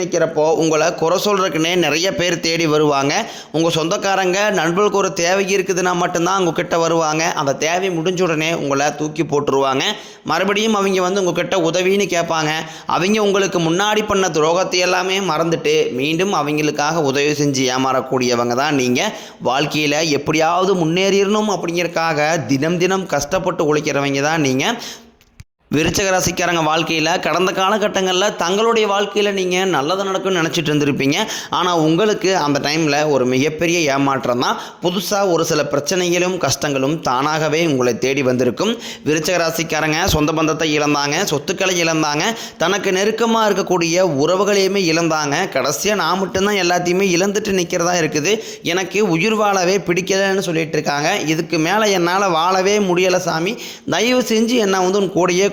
நிற்கிறப்போ உங்களை குறை சொல்கிறதுக்குன்னே நிறைய பேர் தேடி வருவாங்க. உங்கள் சொந்தக்காரங்க நண்பர்களுக்கு ஒரு தேவை இருக்குதுன்னா மட்டும்தான் உங்ககிட்ட வருவாங்க. அந்த தேவை முடிஞ்ச உடனே உங்களை தூக்கி போட்டுருவாங்க. மறுபடியும் அவங்க வந்து உங்ககிட்ட உதவின்னு கேட்பாங்க. அவங்க உங்களுக்கு முன்னாடி பண்ண துரோகத்தை எல்லாமே மறந்துட்டு மீண்டும் அவங்களுக்காக உதவி செஞ்சு ஏமாறக்கூடியவங்க தான் நீங்கள் வாழ்க்கையில் எப்படியாவது முன்னேறிடணும் அப்படிங்கிறக்காக தினம் தினம் கஷ்டப்பட்டு உழைக்கிறவங்க தான் நீங்கள் விருச்சக ராசிக்காரங்க வாழ்க்கையில் கடந்த காலகட்டங்களில் தங்களுடைய வாழ்க்கையில் நீங்கள் நல்லது நடக்கும்னு நினச்சிட்டு இருந்திருப்பீங்க. ஆனால் உங்களுக்கு அந்த டைமில் ஒரு மிகப்பெரிய ஏமாற்றம் தான். புதுசாக ஒரு சில பிரச்சனைகளும் கஷ்டங்களும் தானாகவே உங்களை தேடி வந்திருக்கும். விருச்சக ராசிக்காரங்க சொந்த பந்தத்தை இழந்தாங்க சொத்துக்களை இழந்தாங்க தனக்கு நெருக்கமாக இருக்கக்கூடிய உறவுகளையுமே இழந்தாங்க. கடைசியாக நான் மட்டும்தான் எல்லாத்தையுமே இழந்துட்டு நிற்கிறதா இருக்குது. எனக்கு உயிர் வாழவே பிடிக்கலைன்னு சொல்லிட்டு இருக்காங்க. இதுக்கு மேலே என்னால் வாழவே முடியலை சாமி. தயவு செஞ்சு என்னை வந்து உன் கூடயே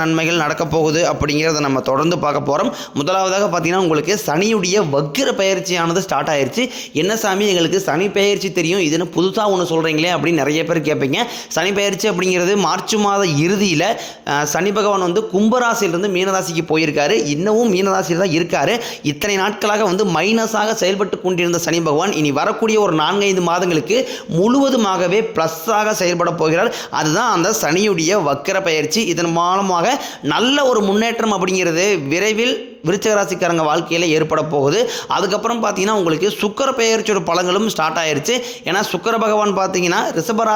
நன்மைகள் நடக்கப் போகுது அப்படிங்கிறத நம்ம தொடர்ந்து பார்க்க போகிறோம் முதலாவதாக பார்த்தீங்கன்னா உங்களுக்கு சனியுடைய வக்கிர பயிற்சியானது ஸ்டார்ட் ஆயிருச்சு. என்ன சாமி? எங்களுக்கு சனி பயிற்சி தெரியும். இதுன்னு புதுசாக ஒன்று சொல்கிறீங்களே அப்படின்னு நிறைய பேர் கேட்பீங்க. சனி பயிற்சி அப்படிங்கிறது மார்ச் மாத இறுதியில் சனி பகவான் வந்து கும்பராசியிலிருந்து மீனராசிக்கு போயிருக்காரு. இன்னமும் மீனராசியில் தான் இருக்காரு. இத்தனை நாட்களாக வந்து மைனஸாக செயல்பட்டு கொண்டிருந்த சனி பகவான் இனி வரக்கூடிய ஒரு நான்கைந்து மாதங்களுக்கு முழுவதுமாகவே ப்ளஸ்ஸாக செயல்பட போகிறார். அதுதான் அந்த சனியுடைய வக்கிர பயிற்சி. இதன் மூலமாக நல்ல ஒரு முன்னேற்றம் அப்படிங்கிறது விரைவில் விருச்சகராசிக்காரங்க வாழ்க்கையில் ஏற்பட போகுது. அதுக்கப்புறம் பார்த்தீங்கன்னா உங்களுக்கு சுக்கர பெயர்ச்சியோட பலங்களும் ஸ்டார்ட் ஆயிருச்சு. ஏன்னா சுக்கர பகவான் பார்த்தீங்கன்னா ரிஷப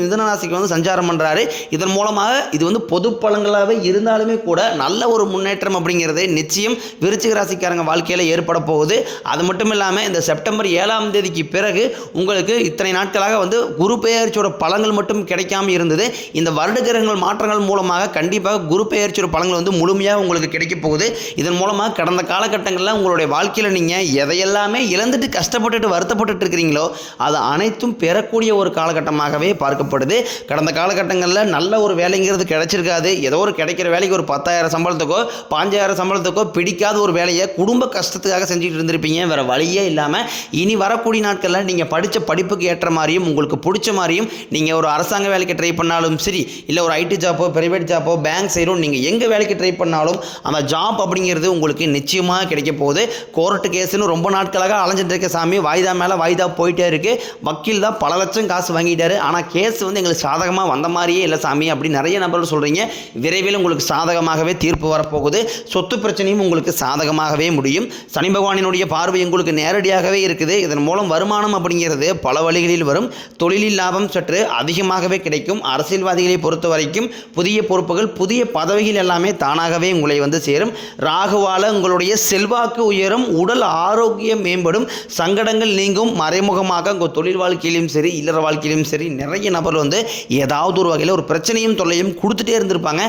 மிதன ராசிக்கு வந்து சஞ்சாரம் பண்ணுறாரு இதன் மூலமாக இது வந்து பொது பலங்களாகவே இருந்தாலுமே கூட நல்ல ஒரு முன்னேற்றம் அப்படிங்கிறது நிச்சயம் விருச்சிக ராசிக்காரங்க வாழ்க்கையில் ஏற்பட போகுது. அது மட்டும் இல்லாமல் இந்த செப்டம்பர் ஏழாம் தேதிக்கு பிறகு உங்களுக்கு இத்தனை நாட்களாக வந்து குரு பெயர்ச்சியோட பலங்கள் மட்டும் கிடைக்காம இருந்தது. இந்த வருட கிரகங்கள் மாற்றங்கள் மூலமாக கண்டிப்பாக குரு பெயர்ச்சியோட பலங்கள் வந்து முழுமையாக உங்களுக்கு கிடைக்க போகுது. இதன் மூலமாக கடந்த காலகட்டங்களில் உங்களுடைய வாழ்க்கையில் நீங்கள் எதையெல்லாமே இழந்துட்டு கஷ்டப்பட்டுட்டு வருத்தப்பட்டுட்டு இருக்கிறீங்களோ அது அனைத்தும் பெறக்கூடிய ஒரு காலகட்டமாகவே பார்க்கப்படுது. கடந்த காலகட்டங்களில் நல்ல ஒரு வேலைங்கிறது கிடைச்சிருக்காது. ஏதோ ஒரு கிடைக்கிற வேலைக்கு ஒரு பத்தாயிரம் சம்பளத்துக்கோ பாஞ்சாயிரம் சம்பளத்துக்கோ பிடிக்காத ஒரு வேலையை குடும்ப கஷ்டத்துக்காக செஞ்சுட்டு இருந்திருப்பீங்க. வேறு வழியே இல்லாமல் இனி வரக்கூடிய நாட்களில் நீங்கள் படித்த படிப்புக்கு ஏற்ற மாதிரியும் உங்களுக்கு பிடிச்ச மாதிரியும் நீங்கள் ஒரு அரசாங்க வேலைக்கு ட்ரை பண்ணாலும் சரி இல்லை ஒரு ஐடி ஜாப்போ பிரைவேட் ஜாப்போ பேங்க் செய்கிறோம் நீங்கள் எங்கே வேலைக்கு ட்ரை பண்ணாலும் அந்த ஜாப் அப்படிங்கிறது உங்களுக்கு நிச்சயமாக கிடைக்க போகுது. கோர்ட்டு கேஸ்னு ரொம்ப நாட்களாக அலைஞ்சிட்டு இருக்க சாமி வாய்தா மேலே வாய்தா போயிட்டே இருக்கு. வக்கீல் தான் பல லட்சம் காசு வாங்கிட்டாரு. ஆனால் கேஸ் வந்து எங்களுக்கு சாதகமாக வந்த மாதிரியே இல்லை சாமி அப்படி நிறைய நபர்கள் சொல்கிறீங்க விரைவில் உங்களுக்கு சாதகமாகவே தீர்ப்பு வரப்போகுது. சொத்து பிரச்சனையும் உங்களுக்கு சாதகமாகவே முடியும். சனி பகவானினுடைய பார்வை உங்களுக்கு நேரடியாகவே இருக்குது. இதன் மூலம் வருமானம் அப்படிங்கிறது பல வழிகளில் வரும். தொழிலில் லாபம் சற்று அதிகமாகவே கிடைக்கும். அரசியல்வாதிகளை பொறுத்த வரைக்கும் புதிய பொறுப்புகள் புதிய பதவிகள் எல்லாமே தானாகவே உங்களை வந்து சேரும். ராகு வாழ உங்களுடைய செல்வாக்கு உயரும் உடல் ஆரோக்கியம் மேம்படும் சங்கடங்கள் நீங்கும் மறைமுகமாக உங்கள் தொழில் வாழ்க்கையிலும் சரி இல்லற வாழ்க்கையிலும் சரி நிறைய நபர் வந்து ஏதாவது ஒரு வகையில் ஒரு பிரச்சனையும் தொல்லையும் கொடுத்துட்டே இருந்திருப்பாங்க.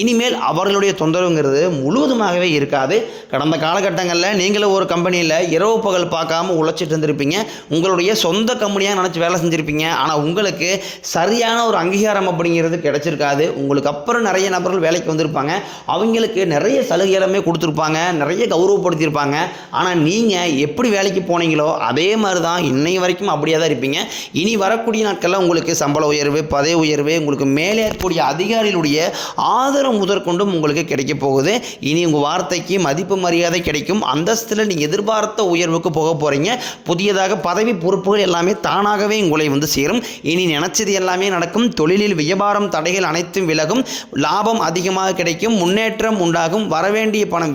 இனிமேல் அவர்களுடைய தொந்தரவுங்கிறது முழுவதுமாகவே இருக்காது. கடந்த காலகட்டங்களில் நீங்களும் ஒரு கம்பெனியில் இரவு பகல் பார்க்காம உழைச்சிட்டு இருந்திருப்பீங்க. உங்களுடைய சொந்த கம்பெனியாக நினச்சி வேலை செஞ்சுருப்பீங்க. ஆனால் உங்களுக்கு சரியான ஒரு அங்கீகாரம் அப்படிங்கிறது கிடைச்சிருக்காது. உங்களுக்கு அப்புறம் நிறைய நபர்கள் வேலைக்கு வந்திருப்பாங்க. அவங்களுக்கு நிறைய சலுகை எல்லாமே கொடுத்துருப்பாங்க. நிறைய கௌரவப்படுத்தியிருப்பாங்க. ஆனால் நீங்கள் எப்படி வேலைக்கு போனீங்களோ அதே மாதிரி தான் இன்னை வரைக்கும் அப்படியே தான் இருப்பீங்க. இனி வரக்கூடிய நாட்களில் உங்களுக்கு சம்பள உயர்வு பதவி உயர்வு உங்களுக்கு மேலே இருக்கக்கூடிய அதிகாரிகளுடைய ஆதரவு முதற்கொண்டும் உங்களுக்கு கிடைக்க போகுது. இனி உங்கள் வார்த்தைக்கு மதிப்பு மரியாதை கிடைக்கும். அந்தஸ்தில் நீங்கள் எதிர்பார்த்த உயர்வுக்கு போக போகிறீங்க புதியதாக பதவி பொறுப்புகள் எல்லாமே தானாகவே உங்களை வந்து சேரும். இனி நினச்சது எல்லாமே நடக்கும். தொழிலில் வியாபாரம் தடைகள் அனைத்தும் விலகும். லாபம் அதிகமாக கிடைக்கும். முன்னேற்றம் உண்டாகும். வரவேண்டிய பணம்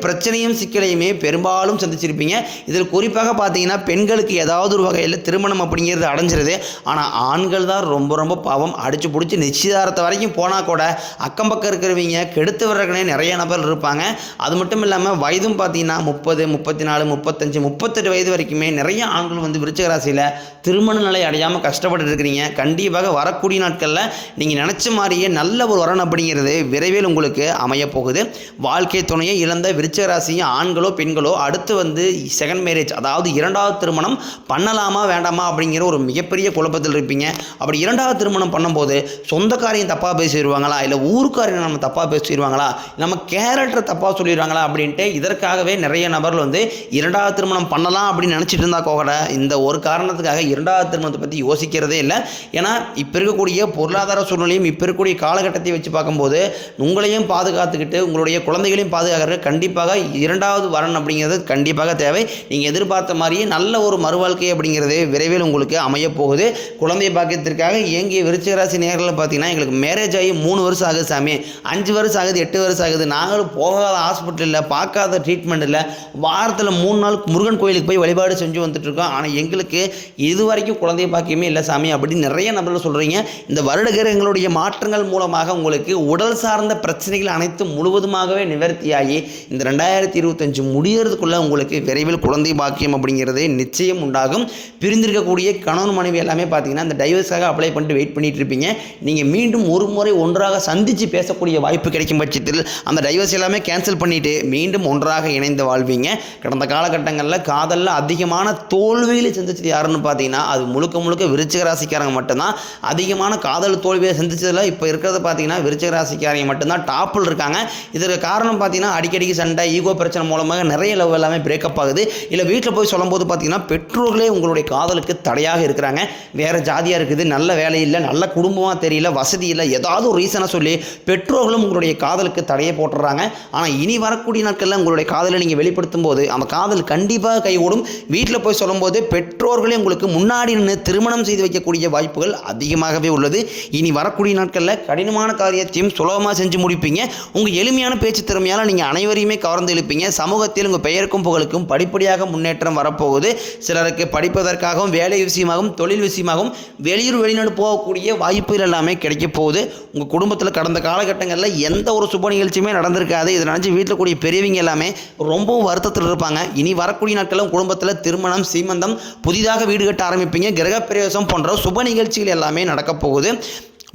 பிரச்சனையும் சிக்கலையுமே பெரும்பாலும் சந்திச்சிருப்பீங்க. இதில் குறிப்பாக பார்த்தீங்கன்னா பெண்களுக்கு ஏதாவது ஒரு வகையில் திருமணம் அப்படிங்கிறது அடைஞ்சிருது. ஆனால் ஆண்கள் தான் ரொம்ப ரொம்ப பாவம். அடிச்சு பிடிச்சி நிச்சயதாரத்தை வரைக்கும் போனால் கூட அக்கம் பக்கம் இருக்கிறவங்க கெடுத்து வர்றக்கனே நிறைய நபர் இருப்பாங்க. அது மட்டும் இல்லாமல் வயதும் பார்த்தீங்கன்னா முப்பது முப்பத்தி நாலு முப்பத்தஞ்சு முப்பத்தெட்டு வயது வரைக்குமே நிறைய ஆண்கள் வந்து விருச்சிக ராசியில் திருமண நிலை அடையாமல் கஷ்டப்பட்டு இருக்கிறீங்க. கண்டிப்பாக வரக்கூடிய நாட்களில் நீங்கள் நினச்ச மாதிரியே நல்ல ஒரு வரன் அப்படிங்கிறது விரைவில் உங்களுக்கு அமையப்போகுது. வாழ்க்கை துணையை இழந்த விருச்ச ராசியும் ஆண்களோ பெண்களோ அடுத்து வந்து செகண்ட் மேரேஜ் அதாவது இரண்டாவது திருமணம் பண்ணலாமா வேண்டாமா அப்படிங்கிற ஒரு மிகப்பெரிய குழப்பத்தில் இருப்பீங்க. அப்படி இரண்டாவது திருமணம் பண்ணும்போது சொந்தக்காரையும் தப்பாக பேசிடுவாங்களா? இல்லை ஊருக்காரையும் நம்ம தப்பாக பேசிடுவாங்களா? நம்ம கேரக்டர் தப்பாக சொல்லிடுவாங்களா அப்படின்ட்டு இதற்காகவே நிறைய நபர்கள் வந்து இரண்டாவது திருமணம் பண்ணலாம் அப்படின்னு நினச்சிட்டு இருந்தா கூட இந்த ஒரு காரணத்துக்காக இரண்டாவது திருமணத்தை பற்றி யோசிக்கிறதே இல்லை. ஏன்னா இப்போ இருக்கக்கூடிய பொருளாதார சூழ்நிலையும் இப்போ இருக்கக்கூடிய காலகட்டத்தை வச்சு பார்க்கும்போது உங்களையும் பாதுகாத்துக்கிட்டு உங்களுடைய குழந்தைகளையும் பாதுகாக்கிறது கண்டிப்பாக இரண்டாவது வரன் அப்படிங்கிறது கண்டிப்பாக தேவை. நீங்கள் எதிர்பார்த்த மாதிரியே நல்ல ஒரு மறுவாழ்க்கை அப்படிங்கிறது விரைவில் உங்களுக்கு அமையப்போகுது குழந்தை பாக்கியத்திற்காக இயங்கிய விருச்சிக ராசி நேரில் பார்த்தீங்கன்னா எங்களுக்கு மேரேஜ் ஆகி மூணு வருஷம் ஆகுது சாமி. அஞ்சு வருஷம் ஆகுது எட்டு வருஷம் ஆகுது. நாங்களும் போகாத ஹாஸ்பிட்டலில் பார்க்காத ட்ரீட்மெண்ட் இல்லை. வாரத்தில் மூணு நாள் முருகன் கோயிலுக்கு போய் வழிபாடு செஞ்சு வந்துட்டுருக்கோம் ஆனால் எங்களுக்கு இது வரைக்கும் குழந்தை பாக்கியமே இல்லை சாமி அப்படின்னு நிறைய நபர்கள் சொல்கிறீங்க இந்த வருடகிரகங்களுடைய மாற்றங்கள் மூலமாக உங்களுக்கு உடல் சார்ந்த பிரச்சனைகள் அனைத்தும் முழுவதுமாகவே நிவர்த்தியாகி இந்த ரெண்டாயிரத்தி இருபத்தஞ்சு முடியறதுக்குள்ளே உங்களுக்கு விரைவில் குழந்தை பாக்கியம் அப்படிங்கிறது நிச்சயம் உண்டாகும். பிரிந்திருக்கக்கூடிய கணவன் மனைவி எல்லாமே பார்த்தீங்கன்னா இந்த டைவர்ஸாக அப்ளை பண்ணிட்டு வெயிட் பண்ணிட்டு இருப்பீங்க நீங்கள் மீண்டும் ஒரு முறை ஒன்றாக சந்தித்து பேசக்கூடிய வாய்ப்பு கிடைக்கும் பட்சத்தில் அந்த டைவர்ஸ் எல்லாமே கேன்சல் பண்ணிவிட்டு மீண்டும் ஒன்றாக இணைந்து வாழ்வீங்க. கடந்த காலகட்டங்களில் காதலில் அதிகமான தோல்வியில் சந்திச்சது யாருன்னு பார்த்தீங்கன்னா அது முழுக்க முழுக்க விருச்சிக ராசிக்காரங்க மட்டும்தான். அதிகமான காதல் தோல்வியை சந்திச்சதில் இப்போ இருக்கிறத பார்த்தீங்கன்னா விருச்சிக ராசிக்காரங்க மட்டும்தான். டாப்பில் இருக்காங்க. இதற்கு காரணம் பார்த்தீங்கன்னா அடிக்கடிக்கு சண்டை ஈகோ பிரச்சனை மூலமாக நிறைய லவ் எல்லாமே பிரேக்கப் ஆகுது. இல்லை வீட்டில் போய் சொல்லும்போது பார்த்தீங்கன்னா பெற்றோர்களே உங்களுடைய காதலுக்கு தடையாக இருக்கிறாங்க. வேறு ஜாதியாக இருக்குது நல்ல வேலை இல்லை நல்ல குடும்பமாக தெரியல வசதி இல்லை ஏதாவது ஒரு ரீசனை சொல்லி பெற்றோர்களும் உங்களுடைய காதலுக்கு தடையை போட்டுறாங்க. ஆனால் இனி வரக்கூடிய நாட்களில் உங்களுடைய காதலை நீங்கள் வெளிப்படுத்தும் போது அந்த காதல் கண்டிப்பாக கைகூடும். வீட்டில் போய் சொல்லும்போது பெற்றோர்களே உங்களுக்கு முன்னாடி நின்று திருமணம் செய்து வைக்கக்கூடிய வாய்ப்புகள் அதிகமாகவே உள்ளது. இனி வரக்கூடிய நாட்களில் கடினமான காரியத்தையும் சுலபமாக செஞ்சு முடிப்பீங்க. உங்கள் எளிமையான பேச்சு திறமையால் நீங்கள் அனைவரையுமே கவர்ந்து இழுப்பீங்க. சமூகத்தில் உங்கள் பெயருக்கும் புகழுக்கும் படிப்படியாக முன்னேற்றம் வரப்போகுது. சிலருக்கு படிப்பதற்காகவும் வேலை விஷயமாகவும் தொழில் விஷயமாகவும் வெளியூர் வெளிநாடு போகக்கூடிய வாய்ப்புகள் எல்லாமே கிடைக்க போகுது. உங்கள் குடும்பத்தில் கடந்த காலகட்டங்களில் எந்த ஒரு சுப நிகழ்ச்சியுமே நடந்திருக்காது. இதை நினச்சி வீட்டில் கூடிய பெரியவங்க எல்லாமே ரொம்பவும் வருத்தத்தில் இருப்பாங்க. இனி வரக்கூடிய நாட்களும் குடும்பத்தில் திருமணம் சீமந்தம் புதிதாக வீடு கட்ட ஆரம்பிப்பீங்க. கிரகப்பிரவேசம் போன்ற சுப நிகழ்ச்சிகள் எல்லாமே நடக்கப் போகுது.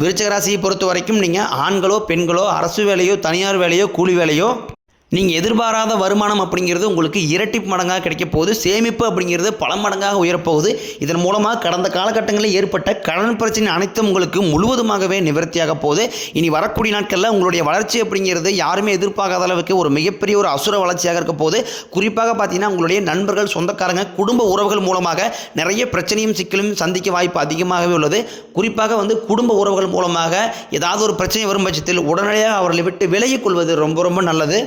விருச்சக ராசியை பொறுத்த வரைக்கும் நீங்கள் ஆண்களோ பெண்களோ அரசு வேலையோ தனியார் வேலையோ கூலி வேலையோ நீங்கள் எதிர்பாராத வருமானம் அப்படிங்கிறது உங்களுக்கு இரட்டி மடங்காக கிடைக்க போகுது. சேமிப்பு அப்படிங்கிறது பல மடங்காக உயரப்போகுது. இதன் மூலமாக கடந்த காலகட்டங்களில் ஏற்பட்ட கடன் பிரச்சனை அனைத்தும் உங்களுக்கு முழுவதுமாகவே நிவர்த்தியாக போகுது. இனி வரக்கூடிய நாட்களில் உங்களுடைய வளர்ச்சி அப்படிங்கிறது யாருமே எதிர்பார்க்காத அளவுக்கு ஒரு மிகப்பெரிய ஒரு அசுர வளர்ச்சியாக இருக்க போகுது. குறிப்பாக பார்த்தீங்கன்னா உங்களுடைய நண்பர்கள் சொந்தக்காரங்க குடும்ப உறவுகள் மூலமாக நிறைய பிரச்சனையும் சிக்கலும் சந்திக்க வாய்ப்பு அதிகமாகவே உள்ளது. குறிப்பாக வந்து குடும்ப உறவுகள் மூலமாக ஏதாவது ஒரு பிரச்சனை வரும் பட்சத்தில் உடனடியாக அவர்களை விட்டு விலகிக் கொள்வது ரொம்ப ரொம்ப நல்லது.